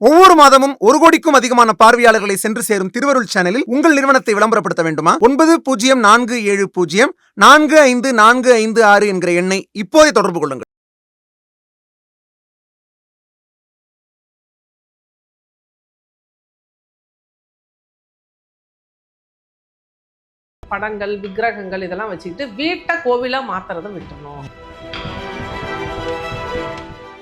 ஒவ்வொரு மாதமும் ஒரு கோடிக்கும் அதிகமான பார்வையாளர்களை சென்று சேரும் திருவருள் சேனலில் உங்கள் நிறுவனத்தை விளம்பரப்படுத்த வேண்டுமா? ஒன்பது பூஜ்ஜியம் நான்கு ஏழு பூஜ்ஜியம் நான்கு ஐந்து நான்கு ஐந்து ஆறு என்கிற எண்ணை இப்போதே தொடர்பு கொள்ளுங்கள். படங்கள் விக்கிரகங்கள் இதெல்லாம் வச்சுக்கிட்டு வீட்டை கோவிலா மாத்துறதை விட்டணும்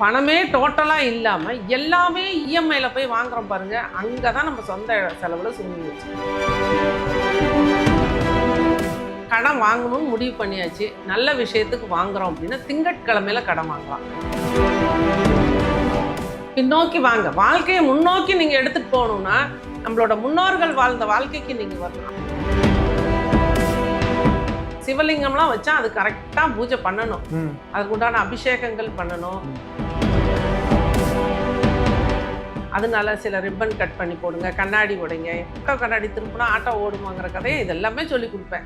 பணமே டோட்டலா இல்லாம எல்லாமே இஎம்ஐல போய் வாங்குறோம் பாருங்க. அங்கதான் நம்ம சொந்த செலவுல சுருங்கி வச்சு கடன் வாங்கணும்னு முடிவு பண்ணியாச்சு. நல்ல விஷயத்துக்கு வாங்குறோம் அப்படின்னா திங்கட்கிழமையில கடன் வாங்கலாம். பின்னோக்கி வாங்க. வாழ்க்கையை முன்னோக்கி நீங்க எடுத்துட்டு போகணும்னா நம்மளோட முன்னோர்கள் வாழ்ந்த வாழ்க்கைக்கு நீங்க வரலாம். சிவலிங்கம்லாம் வச்சா அது கரெக்டாக பூஜை பண்ணணும். அதுக்கு உண்டான அபிஷேகங்கள் பண்ணணும். அதனால சில ரிப்பன் கட் பண்ணி போடுங்க கண்ணாடி உடைங்க. ஆட்டோ கண்ணாடி திரும்பினா ஆட்டோ ஓடுமாங்கிற கதையை இது எல்லாமே சொல்லி கொடுப்பேன்.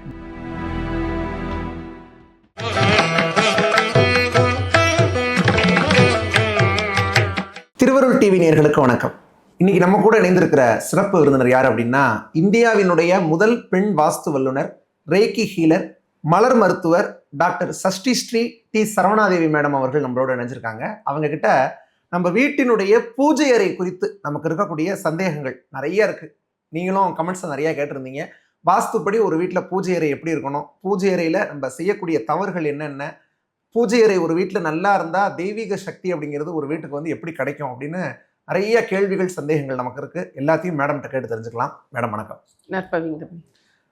திருவருள் டிவி நேர்களுக்கு வணக்கம். இன்னைக்கு நம்ம கூட இணைந்திருக்கிற சிறப்பு விருந்தினர் யார் அப்படின்னா இந்தியாவினுடைய முதல் பெண் வாஸ்து வல்லுனர் ரேக்கி ஹீலர் மலர் மருத்துவர் doctor Sashti Shri D Saravanadevi madam அவர்கள் நம்மளோட இணைஞ்சிருக்காங்க. அவங்க கிட்ட நம்ம வீட்டினுடைய பூஜை அறை குறித்து நமக்கு இருக்கக்கூடிய சந்தேகங்கள் நிறைய இருக்கு. நீங்களும் கமெண்ட்ஸ் நிறைய கேட்டிருந்தீங்க. வாஸ்துப்படி ஒரு வீட்டில் பூஜை அறை எப்படி இருக்கணும்? பூஜை அறையில் நம்ம செய்யக்கூடிய தவறுகள் என்னென்ன? பூஜை அறை ஒரு வீட்டில் நல்லா இருந்தால் தெய்வீக சக்தி அப்படிங்கிறது ஒரு வீட்டுக்கு வந்து எப்படி கிடைக்கும் அப்படின்னு நிறைய கேள்விகள் சந்தேகங்கள் நமக்கு இருக்கு. எல்லாத்தையும் மேடம்கிட்ட கேட்டு தெரிஞ்சுக்கலாம். மேடம் வணக்கம்.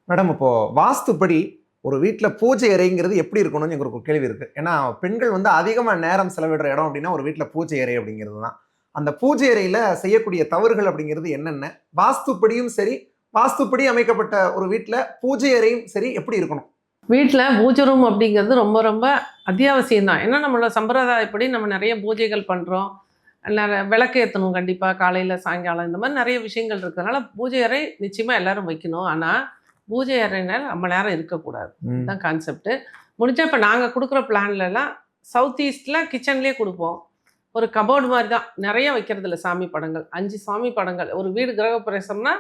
மேடம் இப்போ வாஸ்துப்படி ஒரு வீட்டில் பூஜை அறைங்கிறது எப்படி இருக்கணும்னு எங்களுக்கு ஒரு கேள்வி இருக்குது ஏன்னா பெண்கள் வந்து அதிகமாக நேரம் செலவிடுற இடம் அப்படின்னா ஒரு வீட்டில் பூஜை அறை அப்படிங்கிறது தான். அந்த பூஜை அறையில் செய்யக்கூடிய தவறுகள் அப்படிங்கிறது என்னென்ன? வாஸ்துப்படியும் சரி வாஸ்துப்படி அமைக்கப்பட்ட ஒரு வீட்டில் பூஜை அறையும் சரி எப்படி இருக்கணும்? வீட்டில் பூஜை ரூம் அப்படிங்கிறது ரொம்ப ரொம்ப அத்தியாவசியம் தான். ஏன்னா நம்மளோட சம்பிரதாயப்படி நம்ம நிறைய பூஜைகள் பண்ணுறோம் நிறைய விளக்கு ஏற்றணும் கண்டிப்பாக காலையில் சாயங்காலம் இந்த மாதிரி நிறைய விஷயங்கள் இருக்கிறதுனால பூஜை அறை நிச்சயமாக எல்லோரும் வைக்கணும். ஆனால் பூஜை அறையினால் ரொம்ப நேரம் இருக்கக்கூடாது. இதுதான் கான்செப்ட் முடிஞ்சா இப்போ நாங்கள் கொடுக்குற பிளான்லலாம் சவுத் ஈஸ்டில் கிச்சன்லேயே கொடுப்போம். ஒரு கபோர்டு மாதிரி தான். நிறைய வைக்கிறது இல்லை சாமி படங்கள். அஞ்சு சாமி படங்கள். ஒரு வீடு கிரகப்பிரவேசம்னா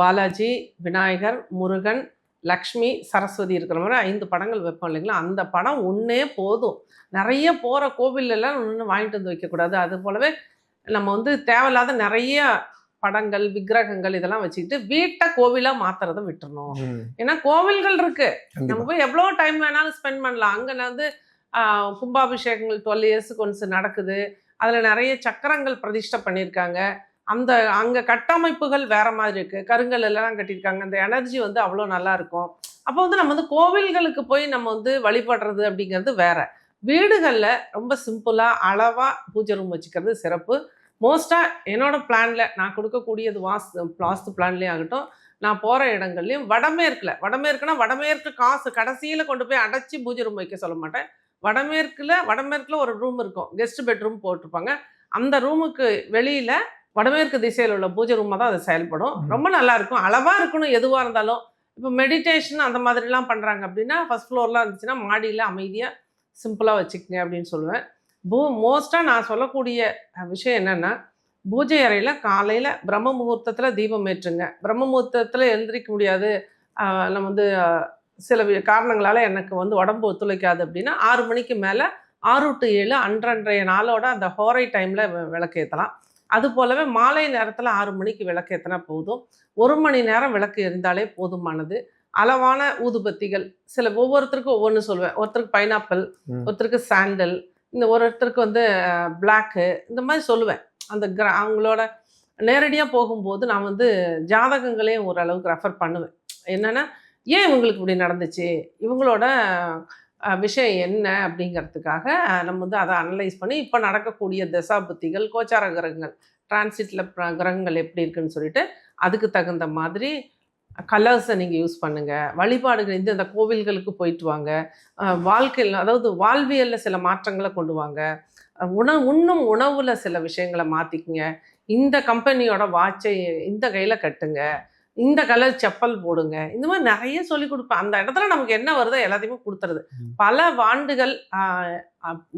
பாலாஜி விநாயகர் முருகன் லக்ஷ்மி சரஸ்வதி இருக்கிற மாதிரி ஐந்து படங்கள் வைப்போம் இல்லைங்களா? அந்த படம் ஒன்றே போதும். நிறைய போகிற கோவிலெல்லாம் ஒன்று வாங்கிட்டு வந்து வைக்கக்கூடாது. அது போலவே நம்ம வந்து தேவையில்லாத நிறைய படங்கள் விக்கிரகங்கள் இதெல்லாம் வச்சுக்கிட்டு வீட்டை கோவிலாக மாத்துறதை விட்டுறணும். ஏன்னா கோவில்கள் இருக்கு. நம்ம போய் எவ்வளோ டைம் வேணாலும் ஸ்பெண்ட் பண்ணலாம். அங்கே வந்து கும்பாபிஷேகங்கள் டுவெல் இயர்ஸுக்கு ஒன்ஸ் நடக்குது. அதில் நிறைய சக்கரங்கள் பிரதிஷ்டை பண்ணியிருக்காங்க. அந்த அங்கே கட்டமைப்புகள் வேற மாதிரி இருக்கு. கருங்கல் எல்லாம் கட்டியிருக்காங்க. அந்த எனர்ஜி வந்து அவ்வளோ நல்லா இருக்கும். அப்போ வந்து நம்ம வந்து கோவில்களுக்கு போய் நம்ம வந்து வழிபடுறது அப்படிங்கிறது வேற. வீடுகளில் ரொம்ப சிம்பிளாக அளவாக பூஜை ரூம் வச்சுக்கிறது சிறப்பு. மோஸ்ட்டாக என்னோட பிளானில் நான் கொடுக்கக்கூடியது வாஸ்து வாஸ்து பிளான்லேயும் ஆகட்டும். நான் போகிற இடங்கள்லையும் வடமேற்கில் வடமேற்குனா வடமேற்கு காசு கடைசியில் கொண்டு போய் அடைச்சி பூஜை ரூம் வைக்க சொல்ல மாட்டேன். வடமேற்கில் வடமேற்கில் ஒரு ரூம் இருக்கும். கெஸ்ட் பெட்ரூம் போட்டிருப்பாங்க. அந்த ரூமுக்கு வெளியில் வடமேற்கு திசையில் உள்ள பூஜை ரூமாக தான் அது செயல்படும். ரொம்ப நல்லா இருக்கும். அளவாக இருக்கணும் எதுவாக இருந்தாலும். இப்போ மெடிடேஷன் அந்த மாதிரிலாம் பண்ணுறாங்க அப்படின்னா ஃபஸ்ட் ஃப்ளோர்லாம் இருந்துச்சுன்னா மாடியில் அமைதியாக சிம்பிளாக வச்சுக்கங்க அப்படின்னு சொல்லுவேன். பூ மோஸ்ட்டாக நான் சொல்லக்கூடிய விஷயம் என்னென்னா பூஜை அறையில் காலையில் பிரம்ம முகூர்த்தத்தில் தீபம் ஏற்றுங்க. பிரம்ம முகூர்த்தத்தில் எழுந்திரிக்க முடியாது. நம்ம வந்து சில காரணங்களால எனக்கு வந்து உடம்பு ஒத்துழைக்காது அப்படின்னா ஆறு மணிக்கு மேலே ஆறு டு ஏழு அன்றன்றைய நாளோட அந்த ஹோரை டைமில் விளக்கு ஏற்றலாம் அது போலவே மாலை நேரத்தில் ஆறு மணிக்கு விளக்கு ஏற்றினா போதும். ஒரு மணி நேரம் விளக்கு எரிந்தாலே போதுமானது. அளவான ஊதுபத்திகள் சில ஒவ்வொருத்தருக்கும் ஒவ்வொன்று சொல்லுவேன். ஒருத்தருக்கு பைனாப்பிள். ஒருத்தருக்கு சாண்டல் இந்த ஒரு ஒருத்தருக்கு வந்து பிளாக்கு இந்த மாதிரி சொல்லுவேன். அந்த கிர அவங்களோட நேரடியாக போகும்போது நான் வந்து ஜாதகங்களையும் ஓரளவுக்கு ரெஃபர் பண்ணுவேன். என்னென்னா ஏன் இவங்களுக்கு இப்படி நடந்துச்சு? இவங்களோட விஷயம் என்ன அப்படிங்கிறதுக்காக நம்ம வந்து அதை அனலைஸ் பண்ணி இப்போ நடக்கக்கூடிய தசாபுத்திகள் கோச்சார கிரகங்கள் டிரான்சிட்டில் கிரகங்கள் எப்படி இருக்குன்னு சொல்லிட்டு அதுக்கு தகுந்த மாதிரி கலர்ஸை நீங்கள் யூஸ் பண்ணுங்கள் வழிபாடுகள் இந்த இந்த கோவில்களுக்கு போயிட்டு வாங்க. வாழ்க்கையில் அதாவது வாழ்வியலில் சில மாற்றங்களை கொண்டு வாங்க. உணவு உண்ணும் உணவில் சில விஷயங்களை மாற்றிக்குங்க இந்த கம்பெனியோட வாட்சை இந்த கையில் கட்டுங்க. இந்த கலர் செப்பல் போடுங்க. இந்த மாதிரி நிறைய சொல்லி கொடுப்பேன் அந்த இடத்துல நமக்கு என்ன வருதோ எல்லாத்தையுமே கொடுத்துருது. பல ஆண்டுகள்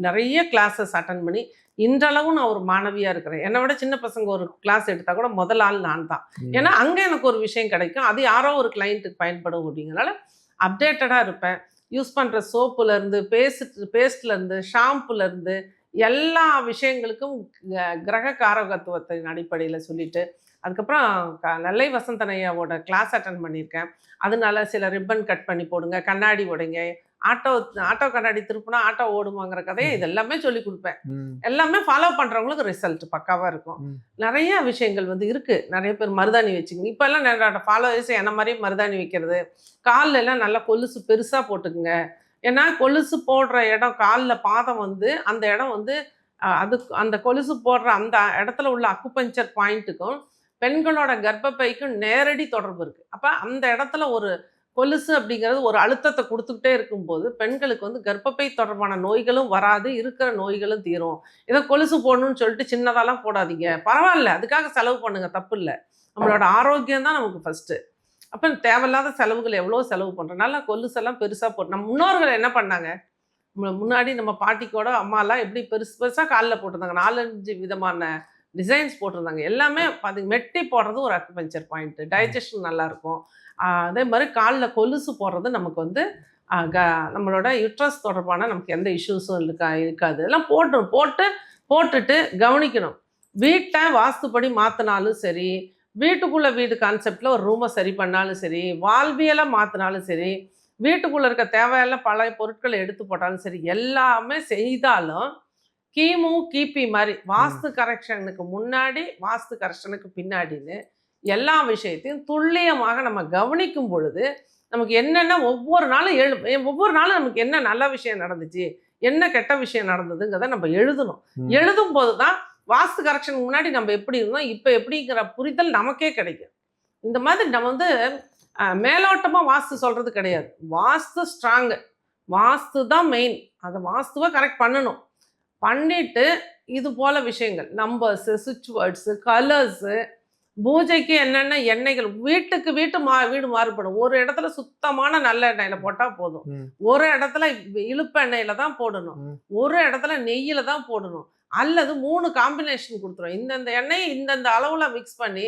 நிறைய கிளாஸஸ் அட்டன் பண்ணி இன்றளவும் நான் ஒரு மாணவியா இருக்கிறேன். என்னை விட சின்ன பசங்க ஒரு கிளாஸ் எடுத்தா கூட முதல் ஆள் நான் தான். ஏன்னா அங்க எனக்கு ஒரு விஷயம் கிடைக்கும். அது யாரோ ஒரு கிளைண்ட்டுக்கு பயன்படும் அப்படிங்கிறனால அப்டேட்டடா இருப்பேன். யூஸ் பண்ற சோப்புல இருந்து பேஸ்ட் பேஸ்ட்ல இருந்து ஷாம்புல இருந்து எல்லா விஷயங்களுக்கும் கிரக காரகத்துவத்தின் அடிப்படையில் சொல்லிட்டு அதுக்கப்புறம் க- நெல்லை வசந்தனையாவோட கிளாஸ் அட்டன் பண்ணியிருக்கேன். அதனால சில ரிப்பன் கட் பண்ணி போடுங்க கண்ணாடி உடைங்க ஆட்டோ ஆட்டோ கண்ணாடி திருப்பினா ஆட்டோ ஓடுமாங்கிற கதையை இது எல்லாமே சொல்லி கொடுப்பேன். எல்லாமே ஃபாலோ பண்றவங்களுக்கு ரிசல்ட் பக்காவா இருக்கும். நிறைய விஷயங்கள் வந்து இருக்கு. நிறைய பேர் மருதாணி வச்சுக்கோங்க இப்ப எல்லாம் நிறைய ஃபாலோவர்ஸ் என்ன மாதிரி மருதாணி வைக்கிறது? கால்ல எல்லாம் நல்லா கொலுசு பெருசா போட்டுக்குங்க. ஏன்னா கொலுசு போடுற இடம் காலில் பாதம் வந்து அந்த இடம் வந்து அது அந்த கொலுசு போடுற அந்த இடத்துல உள்ள அக்குபஞ்சர் பாயிண்ட்டுக்கும் பெண்களோட கர்ப்பப்பைக்கும் நேரடி தொடர்பு இருக்கு. அப்ப அந்த இடத்துல ஒரு கொலுசு அப்படிங்கிறது ஒரு அழுத்தத்தை கொடுத்துக்கிட்டே இருக்கும்போது பெண்களுக்கு வந்து கர்ப்பப்பை தொடர்பான நோய்களும் வராது இருக்கிற நோய்களும் தீரும். ஏதோ கொலுசு போடணும்னு சொல்லிட்டு சின்னதாலாம் போடாதீங்க. பரவாயில்ல அதுக்காக செலவு பண்ணுங்க தப்பு இல்லை. நம்மளோட ஆரோக்கியம் தான் நமக்கு ஃபஸ்ட்டு அப்போ தேவையில்லாத செலவுகள் எவ்வளோ செலவு பண்ணுறோம் நல்லா கொலுசெல்லாம் பெருசாக போட்டு நம்ம முன்னோர்கள் என்ன பண்ணாங்க? முன்னாடி நம்ம பாட்டிக்கோட அம்மாலாம் எப்படி பெருசு பெருசாக காலில் போட்டிருந்தாங்க. நாலஞ்சு விதமான டிசைன்ஸ் போட்டிருந்தாங்க. எல்லாமே பார்த்திங்க மெட்டி போடுறது ஒரு அக்குபஞ்சர் பாயிண்ட்டு டைஜஷன் நல்லாயிருக்கும் அதே மாதிரி காலில் கொலுசு போடுறது நமக்கு வந்து க- நம்மளோட யுட்ரஸ் தொடர்பான நமக்கு எந்த இஷ்யூஸும் இருக்கா இருக்காது. இதெல்லாம் போட்டு போட்டு போட்டுட்டு கவனிக்கணும். வீட்டை வாஸ்துப்படி மாற்றினாலும் சரி வீட்டுக்குள்ளே வீடு கான்செப்டில் ஒரு ரூமை சரி பண்ணாலும் சரி வாழ்வியலாக மாற்றினாலும் சரி வீட்டுக்குள்ளே இருக்க தேவையான பழைய பொருட்களை எடுத்து போட்டாலும் சரி எல்லாமே செய்தாலும் கிமு கிபி மாதிரி வாஸ்து கரெக்ஷனுக்கு முன்னாடி வாஸ்து கரெக்ஷனுக்கு பின்னாடின்னு எல்லா விஷயத்தையும் துல்லியமாக நம்ம கவனிக்கும் பொழுது நமக்கு என்னென்ன ஒவ்வொரு நாளும் எழு ஒவ்வொரு நாளும் நமக்கு என்ன நல்ல விஷயம் நடந்துச்சு என்ன கெட்ட விஷயம் நடந்ததுங்கிறத நம்ம எழுதணும். எழுதும் போது தான் வாஸ்து கரெக்ஷனுக்கு முன்னாடி நம்ம எப்படி இருந்தோம் இப்போ எப்படிங்கிற புரிதல் நமக்கே கிடைக்கும். இந்த மாதிரி நம்ம வந்து அஹ், மேலோட்டமா வாஸ்து சொல்றது கிடையாது. வாஸ்து ஸ்ட்ராங்கு வாஸ்து தான் மெயின் அதை வாஸ்துவை கரெக்ட் பண்ணணும். பண்ணிட்டு இது போல விஷயங்கள். நம்பர்ஸு சுவிட்ச் வேர்ட்ஸு கலர்ஸு பூஜைக்கு என்னென்ன எண்ணெய்கள் வீட்டுக்கு வீட்டு மா வீடு மாறுபடும். ஒரு இடத்துல சுத்தமான நல்ல எண்ணெயில போட்டால் போதும். ஒரு இடத்துல இழுப்பு எண்ணெயில தான் போடணும். ஒரு இடத்துல நெய்யில தான் போடணும். அல்லது மூணு காம்பினேஷன் கொடுத்துரும். இந்தந்த எண்ணெயை இந்தந்த அளவுல மிக்ஸ் பண்ணி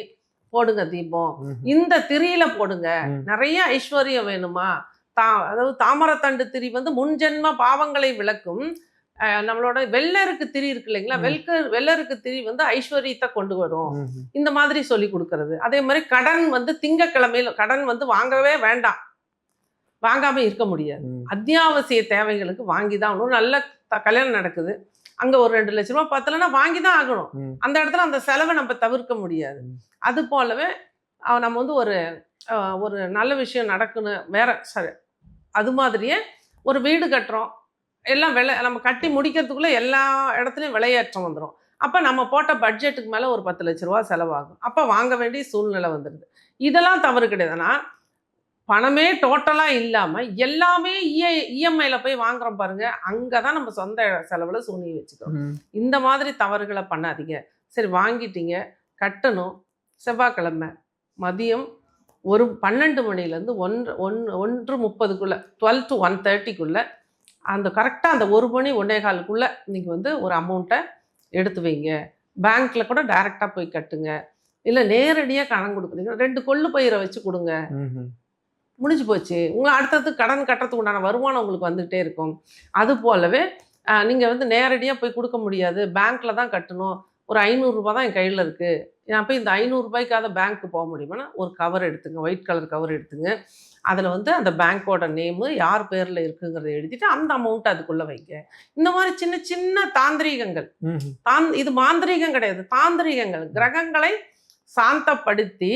போடுங்க தீபம். இந்த திரியில போடுங்க. நிறைய ஐஸ்வர்யம் வேணுமா? தா அதாவது தாமரத்தண்டு திரி வந்து முன்ஜென்ம பாவங்களை விளக்கும். நம்மளோட வெள்ளருக்கு திரி இருக்கு இல்லைங்களா ம். வெல்க வெள்ளருக்கு திரி வந்து ஐஸ்வர்யத்தை கொண்டு வரும். இந்த மாதிரி சொல்லி கொடுக்கறது அதே மாதிரி கடன் வந்து திங்கக்கிழமையில கடன் வந்து வாங்கவே வேண்டாம் வாங்காம இருக்க முடியாது. அத்தியாவசிய தேவைகளுக்கு வாங்கி தான் ஆகணும் நல்ல கல்யாணம் நடக்குது அங்க ஒரு ரெண்டு லட்ச ரூபாய் பத்தலைன்னா வாங்கி தான் ஆகணும். அந்த இடத்துல அந்த செலவை நம்ம தவிர்க்க முடியாது. அது போலவே நம்ம வந்து ஒரு ஒரு நல்ல விஷயம் நடக்கணும் வேற சரி அது மாதிரியே ஒரு வீடு கட்டுறோம் எல்லாம் விலை நம்ம கட்டி முடிக்கிறதுக்குள்ள எல்லா இடத்துலையும் விலையேற்றம் வந்துடும் அப்போ நம்ம போட்ட பட்ஜெட்டுக்கு மேலே ஒரு பத்து லட்ச ரூபா செலவாகும். அப்போ வாங்க வேண்டிய சூழ்நிலை வந்துடுது இதெல்லாம் தவறு கிடையாதுன்னா பணமே டோட்டலாக இல்லாமல் எல்லாமே E இஐ இஎம்ஐயில் போய் வாங்குறோம் பாருங்க. அங்கே தான் நம்ம சொந்த செலவில் சூனி வச்சுக்கிறோம். இந்த மாதிரி தவறுகளை பண்ணாதீங்க. சரி வாங்கிட்டீங்க. கட்டணும். செவ்வாய்க்கிழமை மதியம் ஒரு பன்னெண்டு மணிலேருந்து ஒன்று ஒன்று ஒன்று முப்பதுக்குள்ளே டுவெல் டு ஒன் தேர்ட்டிக்குள்ளே அந்த கரெக்டாக அந்த ஒரு மணி ஒன்றே காலுக்குள்ளே நீங்கள் வந்து ஒரு அமௌண்ட்டை எடுத்து வைங்க. பேங்க்கில் கூட டைரெக்டாக போய் கட்டுங்க. இல்லை நேரடியாக கடன் கொடுக்குறீங்க. ரெண்டு கொள்ளு பயிரை வச்சு கொடுங்க. முடிஞ்சு போச்சு. உங்களை அடுத்தது கடன் கட்டுறதுக்கு உண்டான வருமானம் உங்களுக்கு வந்துகிட்டே இருக்கும். அது போலவே நீங்கள் வந்து நேரடியாக போய் கொடுக்க முடியாது. பேங்க்கில் தான் கட்டணும். ஒரு ஐநூறுரூபா தான் என் கையில் இருக்குது நான் போய் இந்த ஐநூறுரூபாய்க்காக பேங்க்கு போக முடியுமானா ஒரு கவர் எடுத்துங்க. ஒயிட் கலர் கவர் எடுத்துங்க. அதில் வந்து அந்த பேங்க்கோட நேமு யார் பேரில் இருக்குங்கிறத எழுதிட்டு அந்த அமௌண்ட் அதுக்குள்ளே வைங்க. இந்த மாதிரி சின்ன சின்ன தாந்திரீகங்கள். தான் இது மாந்திரீகம் கிடையாது. தாந்திரீகங்கள். கிரகங்களை சாந்தப்படுத்தி.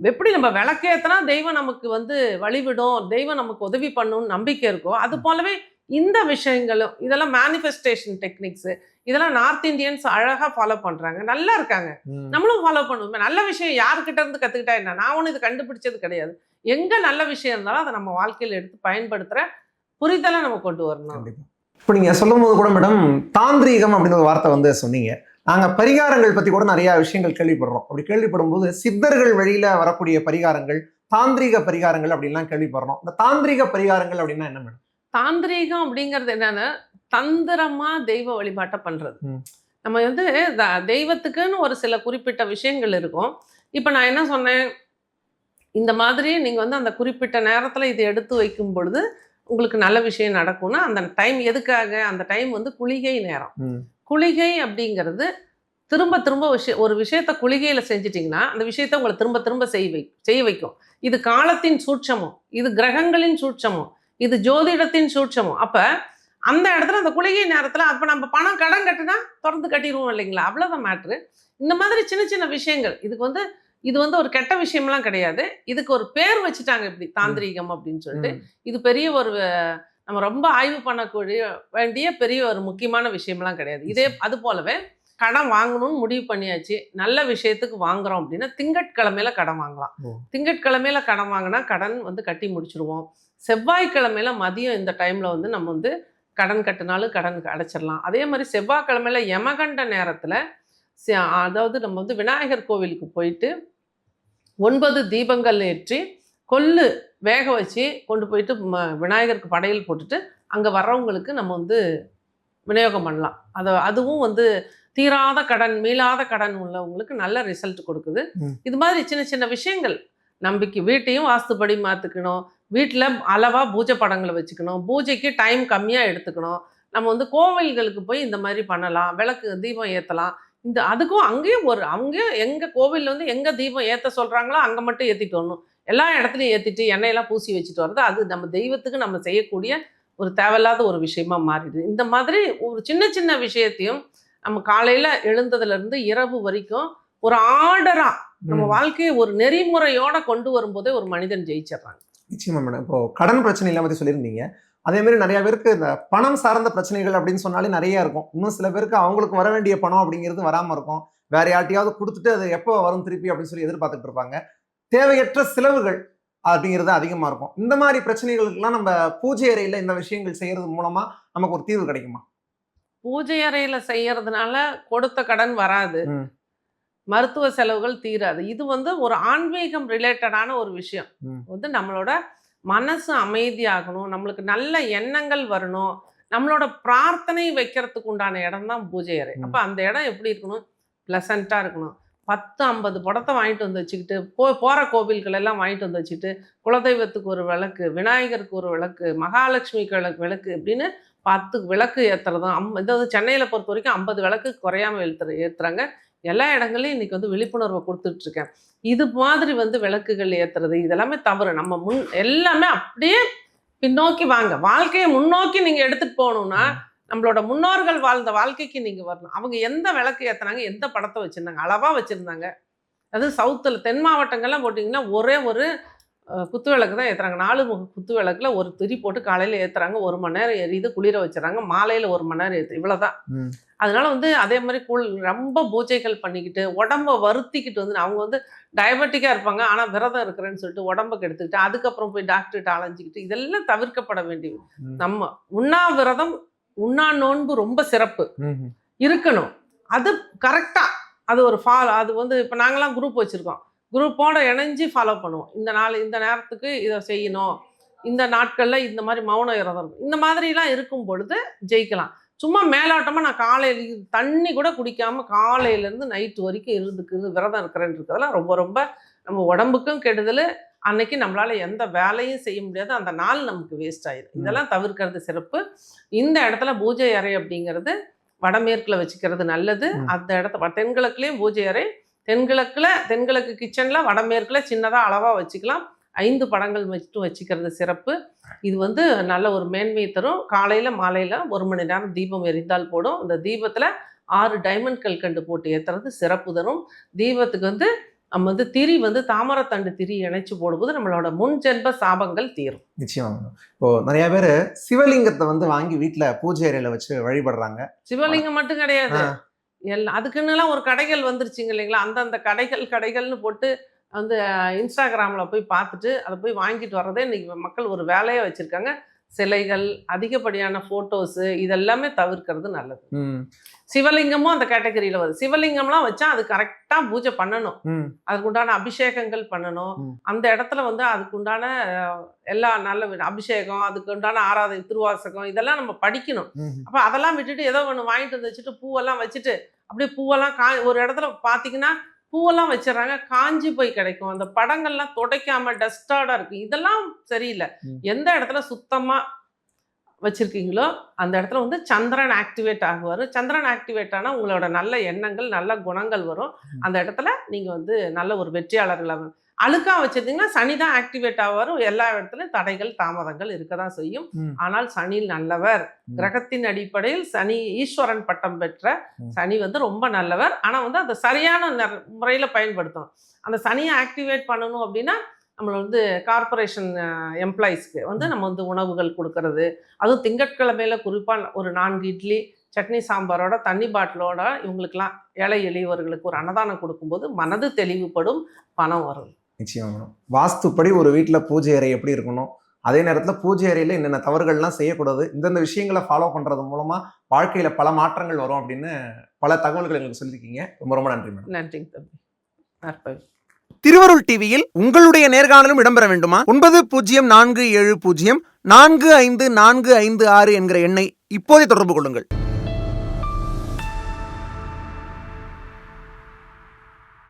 எப்படி நம்ம விளக்கேத்தினா தெய்வம் நமக்கு வந்து வழிவிடும் தெய்வம் நமக்கு உதவி பண்ணும்னு நம்பிக்கை இருக்கோ அது போலவே இந்த விஷயங்களும் இதெல்லாம் மேனிஃபெஸ்டேஷன் டெக்னிக்ஸ் இதெல்லாம் நார்த் இந்தியன்ஸ் அழகா ஃபாலோ பண்றாங்க. நல்லா இருக்காங்க. நம்மளும் ஃபாலோ பண்ணுவோம். நல்ல விஷயம் யாருக்கிட்ட இருந்து கத்துக்கிட்டா என்ன? நான் ஒன்றும் இது கண்டுபிடிச்சது கிடையாது. எங்க நல்ல விஷயம் இருந்தாலும் அதை நம்ம வாழ்க்கையில எடுத்து பயன்படுத்துற புரிதலை நம்ம கொண்டு வரணும். இப்போ நீங்க சொல்லும் போது கூட மேடம் தாந்திரீகம் அப்படின்னு ஒரு வார்த்தை வந்து சொன்னீங்க. நாங்க பரிகாரங்கள் பத்தி கூட நிறைய விஷயங்கள் கேள்விப்படுறோம். அப்படி கேள்விப்படும் போது சித்தர்கள் வழியில வரக்கூடிய பரிகாரங்கள் தாந்திரீக பரிகாரங்கள் அப்படின்லாம் கேள்விப்படுறோம். இந்த தாந்திரீக பரிகாரங்கள் அப்படின்னா என்ன மேடம் தாந்திரீகம் அப்படிங்கிறது என்னன்னா தந்திரமா தெய்வ வழிபாட்டை பண்றது. நம்ம வந்து தெய்வத்துக்குன்னு ஒரு சில குறிப்பிட்ட விஷயங்கள் இருக்கும். இப்போ நான் என்ன சொன்னேன்? இந்த மாதிரி நீங்கள் வந்து அந்த குறிப்பிட்ட நேரத்தில் இதை எடுத்து வைக்கும் பொழுது உங்களுக்கு நல்ல விஷயம் நடக்கும்னா அந்த டைம் எதுக்காக? அந்த டைம் வந்து குளிகை நேரம். குளிகை அப்படிங்கிறது திரும்ப திரும்ப விஷய ஒரு விஷயத்த குளிகையில் செஞ்சிட்டிங்கன்னா அந்த விஷயத்த உங்களை திரும்ப திரும்ப செய்ய வை செய்ய வைக்கும். இது காலத்தின் சூட்சமம். இது கிரகங்களின் சூட்சமம். இது ஜோதிடத்தின் சூட்சமம். அப்போ அந்த இடத்துல அந்த குளிகை நேரத்தில் அப்போ நம்ம பணம் கடன் கட்டுனா திறந்து கட்டிடுவோம் இல்லைங்களா? அவ்வளோதான் மேட்ரு இந்த மாதிரி சின்ன சின்ன விஷயங்கள். இதுக்கு வந்து இது வந்து ஒரு கெட்ட விஷயம்லாம் கிடையாது. இதுக்கு ஒரு பேர் வச்சுட்டாங்க இப்படி தாந்திரீகம் அப்படின்னு சொல்லிட்டு. இது பெரிய ஒரு நம்ம ரொம்ப ஆய்வு பண்ணக்கூடிய வேண்டிய பெரிய ஒரு முக்கியமான விஷயம்லாம் கிடையாது. இதே அது போலவே கடன் வாங்கணும்னு முடிவு பண்ணியாச்சு. நல்ல விஷயத்துக்கு வாங்குறோம் அப்படின்னா திங்கட்கிழமையில கடன் வாங்கலாம். திங்கட்கிழமையில கடன் வாங்கினா கடன் வந்து கட்டி முடிச்சிருவோம். செவ்வாய்க்கிழமையில மதியம் இந்த டைம்ல வந்து நம்ம வந்து கடன் கட்டினாலும் கடன் அடைச்சிடலாம். அதே மாதிரி செவ்வாய்க்கிழமையில யமகண்ட நேரத்துல அதாவது நம்ம வந்து விநாயகர் கோவிலுக்கு போயிட்டு ஒன்பது தீபங்கள் ஏற்றி கொள்ளு வேக வச்சு கொண்டு போயிட்டு ம- விநாயகருக்கு படையல் போட்டுட்டு அங்கே வர்றவங்களுக்கு நம்ம வந்து விநியோகம் பண்ணலாம். அதை அதுவும் வந்து தீராத கடன் மீளாத கடன் உள்ளவங்களுக்கு நல்ல ரிசல்ட் கொடுக்குது. இது மாதிரி சின்ன சின்ன விஷயங்கள். நம்பிக்கை வீட்டையும் வாஸ்துபடி மாற்றிக்கணும் வீட்டில் அளவாக பூஜை படங்களை வச்சுக்கணும். பூஜைக்கு டைம் கம்மியாக எடுத்துக்கணும். நம்ம வந்து கோவில்களுக்கு போய் இந்த மாதிரி பண்ணலாம். விளக்கு தீபம் ஏற்றலாம் இந்த அதுக்கும் அங்கேயும் ஒரு அங்கேயும் எங்கள் கோவிலில் வந்து எங்கே தீபம் ஏற்ற சொல்கிறாங்களோ அங்கே மட்டும் ஏற்றிட்டு வரணும். எல்லா இடத்துலையும் ஏற்றிட்டு எண்ணெயெல்லாம் பூசி வச்சுட்டு வர்றது அது நம்ம தெய்வத்துக்கு நம்ம செய்யக்கூடிய ஒரு தேவையில்லாத ஒரு விஷயமா மாறிடுது. இந்த மாதிரி ஒரு சின்ன சின்ன விஷயத்தையும் நம்ம காலையில் எழுந்ததுலேருந்து இரவு வரைக்கும் ஒரு ஆர்டராக நம்ம. வாழ்க்கையை ஒரு நெறிமுறையோட கொண்டு வரும்போதே ஒரு மனிதன் ஜெயிச்சிடுறாங்க. நிச்சயமா மேடம் இப்போ கடன் பிரச்சனை எல்லாம் பத்தி சொல்லியிருந்தீங்க. அதே மாதிரி நிறைய பேருக்கு இந்த பணம் சார்ந்த பிரச்சனைகள் அப்படின்னு சொன்னாலே நிறைய இருக்கும். இன்னும் சில பேருக்கு அவங்களுக்கு வர வேண்டிய பணம் அப்படிங்கிறது வராம இருக்கும். வேற யார்ட்டையாவது கொடுத்துட்டு அது எப்போ வரும் திருப்பி அப்படின்னு சொல்லி எதிர்பார்த்துட்டு இருப்பாங்க. தேவையற்ற செலவுகள் அப்படிங்கிறது அதிகமா இருக்கும். இந்த மாதிரி பிரச்சனைகளுக்கெல்லாம் நம்ம பூஜை அறையில இந்த விஷயங்கள் செய்யறது மூலமா நமக்கு ஒரு தீர்வு கிடைக்குமா? பூஜை அறையில் செய்யறதுனால கொடுத்த கடன் வராது. மருத்துவ செலவுகள் தீராது. இது வந்து ஒரு ஆன்மீகம் ரிலேட்டடான ஒரு விஷயம். வந்து நம்மளோட மனசு அமைதியாகணும் நம்மளுக்கு நல்ல எண்ணங்கள் வரணும் நம்மளோட பிரார்த்தனை வைக்கிறதுக்கு உண்டான இடம் தான் பூஜை அறை. அப்போ அந்த இடம் எப்படி இருக்கணும்? ப்ளசண்ட்டாக இருக்கணும். பத்து ஐம்பது படத்தை வாங்கிட்டு வந்து வச்சுக்கிட்டு போ போகிற கோவில்கள் எல்லாம் வாங்கிட்டு வந்து வச்சுக்கிட்டு குலதெய்வத்துக்கு ஒரு விளக்கு விநாயகருக்கு ஒரு விளக்கு மகாலட்சுமிக்கு விளக்கு விளக்கு இப்படின்னு பத்து விளக்கு ஏற்றுறதும் அம் இதாவது சென்னையில் பொறுத்த வரைக்கும் ஐம்பது விளக்கு குறையாம ஏற்றுற ஏற்றுறாங்க எல்லா இடங்களையும் இன்னைக்கு வந்து விழிப்புணர்வை கொடுத்துட்ருக்கேன். இது மாதிரி வந்து விளக்குகள் ஏற்றுறது இதெல்லாமே தவறு. நம்ம முன் எல்லாமே அப்படியே பின்னோக்கி வாங்க. வாழ்க்கையை முன்னோக்கி நீங்கள் எடுத்துகிட்டு போகணுன்னா நம்மளோட முன்னோர்கள் வாழ்ந்த வாழ்க்கைக்கு நீங்கள் வரணும். அவங்க எந்த விளக்கு ஏற்றுனாங்க எந்த படத்தை வச்சுருந்தாங்க அளவாக வச்சுருந்தாங்க. அது சவுத்தில் தென் மாவட்டங்கள்லாம் போட்டிங்கன்னா ஒரே ஒரு குத்து விளக்கு தான் ஏற்றுறாங்க நாலு முக குத்து விளக்குல ஒரு திரி போட்டு காலையில் ஏற்றுறாங்க ஒரு மணி நேரம் எரியுது குளிர வச்சுறாங்க. மாலையில் ஒரு மணி நேரம் ஏற்று இவ்வளோ தான். அதனால வந்து அதே மாதிரி குள் ரொம்ப பூஜைகள் பண்ணிக்கிட்டு உடம்ப வருத்திக்கிட்டு வந்து அவங்க வந்து டயபெட்டிக்காக இருப்பாங்க. ஆனால் விரதம் இருக்கிறேன்னு சொல்லிட்டு உடம்ப கெடுத்துக்கிட்டு அதுக்கப்புறம் போய் டாக்டர்கிட்ட அலைஞ்சிக்கிட்டு இதெல்லாம் தவிர்க்கப்பட வேண்டியது. நம்ம உண்ணாவிரதம் உண்ணா நோன்பு ரொம்ப சிறப்பு. இருக்கணும். அது கரெக்டாக அது ஒரு ஃபாலோ அது வந்து இப்போ நாங்களாம் குரூப் வச்சுருக்கோம். குரூப்போட இணைஞ்சு ஃபாலோ பண்ணுவோம். இந்த நாள் இந்த நேரத்துக்கு இதை செய்யணும். இந்த நாட்களில் இந்த மாதிரி மௌன விரதம். இந்த மாதிரிலாம் இருக்கும் பொழுது ஜெயிக்கலாம். சும்மா மேலோட்டமாக நான் காலையில் தண்ணி கூட குடிக்காமல் காலையிலேருந்து நைட்டு வரைக்கும் இருந்துக்கு விரதம் இருக்கிறேன்னு இருக்கிறதெல்லாம் ரொம்ப ரொம்ப நம்ம உடம்புக்கும் கெடுதல். அன்னைக்கு நம்மளால எந்த வேலையும் செய்ய முடியாது. அந்த நாள் நமக்கு வேஸ்ட் ஆயிடும் இதெல்லாம் தவிர்க்கிறது சிறப்பு. இந்த இடத்துல பூஜை அறை அப்படிங்கிறது வடமேற்குல வச்சுக்கிறது நல்லது. அந்த இடத்த தென்கிழக்குலேயும் பூஜை அறை தென்கிழக்குல தென்கிழக்கு கிச்சனில் வடமேற்குல சின்னதாக அளவாக வச்சுக்கலாம். ஐந்து படங்கள் மட்டும் வச்சுக்கிறது சிறப்பு. இது வந்து நல்ல ஒரு மேன்மையை தரும். காலையில் மாலையில் ஒரு மணி நேரம் தீபம் எரிந்தால் போடும் இந்த தீபத்தில் ஆறு டைமண்ட் கல்கண்டு போட்டு ஏற்றுறது சிறப்பு தரும். தீபத்துக்கு வந்து நம்ம வந்து திரி வந்து தாமரத்தண்டு திரி இணைச்சு போடும்போது நம்மளோட முன் ஜென்ம சாபங்கள் தீரும். நிச்சயமா மேடம். இப்போ நிறைய பேர் சிவலிங்கத்தை வந்து வாங்கி வீட்ல பூஜை அறையில வச்சு வழிபடுறாங்க. சிவலிங்கம் மட்டும் கிடையாது. எல்லாம் அதுக்குன்னுலாம் ஒரு கடைகள் வந்துருச்சுங்க இல்லைங்களா அந்தந்த கடைகள் கடைகள்னு போட்டு வந்து இன்ஸ்டாகிராமில் போய் பார்த்துட்டு அதை போய் வாங்கிட்டு வர்றதே இன்னைக்கு மக்கள் ஒரு வேலையை வச்சுருக்காங்க சிலைகள் அதிகப்படியான ஃபோட்டோஸு இதெல்லாமே தவிர்க்கிறது நல்லது. சிவலிங்கமும் அந்த கேட்டகரியில் வருது சிவலிங்கம்லாம் வச்சா அது கரெக்டாக பூஜை பண்ணணும் ம். அதுக்குண்டான அபிஷேகங்கள் பண்ணணும். அந்த இடத்துல வந்து அதுக்குண்டான அஹ், எல்லா நல்ல அபிஷேகம் அதுக்குண்டான ஆராதனை திருவாசகம் இதெல்லாம் நம்ம படிக்கணும். அப்போ அதெல்லாம் விட்டுட்டு ஏதோ ஒன்று வாங்கிட்டு வந்து வச்சுட்டு பூவெல்லாம் வச்சுட்டு அப்படியே பூவெல்லாம் கா ஒரு இடத்துல பார்த்தீங்கன்னா பூவெல்லாம் வச்சிடறாங்க காஞ்சி போய் கிடைக்கும். அந்த படங்கள்லாம் துடைக்காம டஸ்டாட இருக்கு. இதெல்லாம் சரியில்லை. எந்த இடத்துல சுத்தமா வச்சிருக்கீங்களோ அந்த இடத்துல வந்து சந்திரன் ஆக்டிவேட் ஆகுவார். சந்திரன் ஆக்டிவேட் ஆனால் உங்களோட நல்ல எண்ணங்கள் நல்ல குணங்கள் வரும். அந்த இடத்துல நீங்கள் வந்து நல்ல ஒரு வெற்றியாளர்களை அழுக்கா வச்சிருந்தீங்கன்னா சனி தான் ஆக்டிவேட் ஆவார். எல்லா இடத்துலையும் தடைகள் தாமதங்கள் இருக்க தான் செய்யும். ஆனால் சனி நல்லவர். கிரகத்தின் அடிப்படையில் சனி ஈஸ்வரன் பட்டம் பெற்ற. சனி வந்து ரொம்ப நல்லவர். ஆனால் வந்து அதை சரியான முறையில் பயன்படுத்தணும். அந்த சனியை ஆக்டிவேட் பண்ணணும் அப்படின்னா நம்மளை வந்து கார்ப்பரேஷன் எம்ப்ளாயீஸ்க்கு வந்து நம்ம வந்து உணவுகள் கொடுக்கறது. அதுவும் திங்கட்கிழமையில குறிப்பாக ஒரு நான்கு இட்லி சட்னி சாம்பாரோட தண்ணி பாட்டிலோட இவங்களுக்கெல்லாம் ஏழை எளியவர்களுக்கு ஒரு அன்னதானம் கொடுக்கும்போது மனது தெளிவுபடும் பணம் வரும். நிச்சயமா மேடம். வாஸ்துப்படி ஒரு வீட்டில் பூஜை அறை எப்படி இருக்கணும்? அதே நேரத்தில் பூஜை அறையில் என்னென்ன தவறுகள்லாம் செய்யக்கூடாது? இந்தந்த விஷயங்களை ஃபாலோ பண்ணுறது மூலமா வாழ்க்கையில பல மாற்றங்கள் வரும் அப்படின்னு பல தகவல்கள் எங்களுக்கு சொல்லியிருக்கீங்க. ரொம்ப ரொம்ப நன்றி மேடம். நன்றிங்க தம்பி. திருவருள் டிவியில் உங்களுடைய நேர்காணலும் இடம்பெற வேண்டுமா? ஒன்பது பூஜ்ஜியம் நான்கு ஏழு பூஜ்ஜியம் நான்கு ஐந்து நான்கு ஐந்து ஆறு என்கிற எண்ணை இப்போதே தொடர்பு கொள்ளுங்கள்.